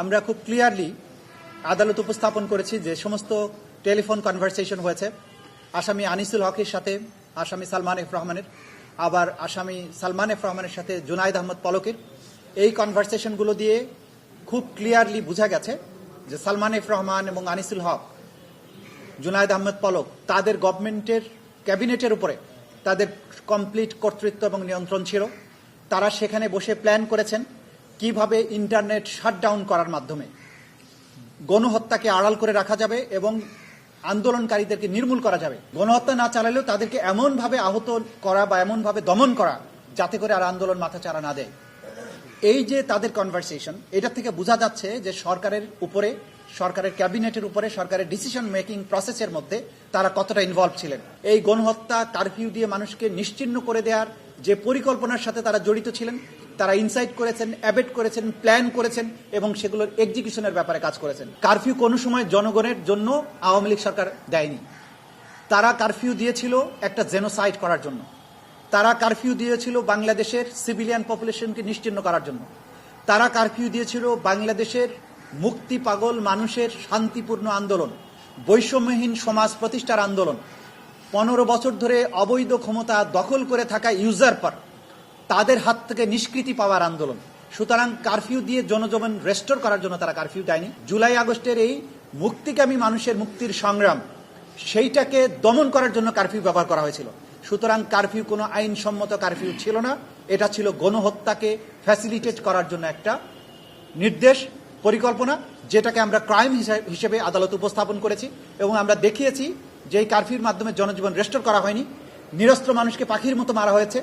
আমরা খুব ক্লিয়ারলি আদালত উপস্থাপন করেছি যে সমস্ত টেলিফোন কনভারসেশন হয়েছে। আসামি আনিসুল হকের সাথে, আসামি সালমান এফ রহমানের, আবার আসামি সালমান এফ রহমানের সাথে জুনাইদ আহমদ পলকের। এই কনভারসেশনগুলো দিয়ে খুব ক্লিয়ারলি বোঝা গেছে যে সালমান এফ রহমান এবং আনিসুল হক, জুনায়দ আহমেদ পলক তাদের গভর্নমেন্টের ক্যাবিনেটের উপরে তাদের কমপ্লিট কর্তৃত্ব এবং নিয়ন্ত্রণ ছিল। তারা সেখানে বসে প্ল্যান করেছেন। কীভাবে ইন্টারনেট শাটডাউন করার মাধ্যমে গণহত্যাকে আড়াল করে রাখা যাবে এবং আন্দোলনকারীদেরকে নির্মূল করা যাবে? গণহত্যা না চালালেও তাদেরকে এমনভাবে আহত করা বা এমনভাবে দমন করা যাতে করে আর আন্দোলন মাথা চারা না দেয়। এই যে তাদের কনভারসেশন এটা থেকে বোঝা যাচ্ছে যে সরকারের উপরে, সরকারের ক্যাবিনেটের উপরে, সরকারের ডিসিশন মেকিং প্রসেসের মধ্যে তারা কতটা ইনভলভ ছিলেন। এই গণহত্যা কারফিউ দিয়ে মানুষকে নিশ্চিহ্ন করে দেওয়ার যে পরিকল্পনার সাথে তারা জড়িত ছিলেন, তারা ইনসাইট করেছেন অ্যাবেট করেছেন প্ল্যান করেছেন এবং সেগুলোর এক্সিকিউশনের ব্যাপারে কাজ করেছেন। কারফিউ কোনো সময় জনগণের জন্য আওয়ামী লীগ সরকার দেয়নি। তারা কারফিউ দিয়েছিল একটা জেনোসাইড করার জন্য। তারা কারফিউ দিয়েছিল বাংলাদেশের সিভিলিয়ান পপুলেশনকে নিশ্চিহ্ন করার জন্য। তারা কারফিউ দিয়েছিল বাংলাদেশের মুক্তি পাগল মানুষের শান্তিপূর্ণ আন্দোলন, বৈষম্যহীন সমাজ প্রতিষ্ঠার আন্দোলন। পনেরো বছর ধরে অবৈধ ক্ষমতা দখল করে থাকা ইউজার পর তাদের হাত থেকে নিষ্কৃতি পাওয়ার আন্দোলন। সুতরাং কারফিউ দিয়ে জনজীবন রেস্টোর করার জন্য তারা কারফিউ দেয়নি। জুলাই আগস্টের এই মুক্তিকামী মানুষের মুক্তির সংগ্রাম, সেইটাকে দমন করার জন্য কারফিউ ব্যবহার করা হয়েছিল। সুতরাং কারফিউ কোনো আইনসম্মত কারফিউ ছিল না। এটা ছিল গণহত্যাকে ফ্যাসিলিটেট করার জন্য একটা নির্দেশ, পরিকল্পনা, যেটাকে আমরা ক্রাইম হিসেবে আদালত উপস্থাপন করেছি এবং আমরা দেখিয়েছি যে এই কারফিউর মাধ্যমে জনজীবন রেস্টোর করা হয়নি। নিরস্ত্র মানুষকে পাখির মতো মারা হয়েছে।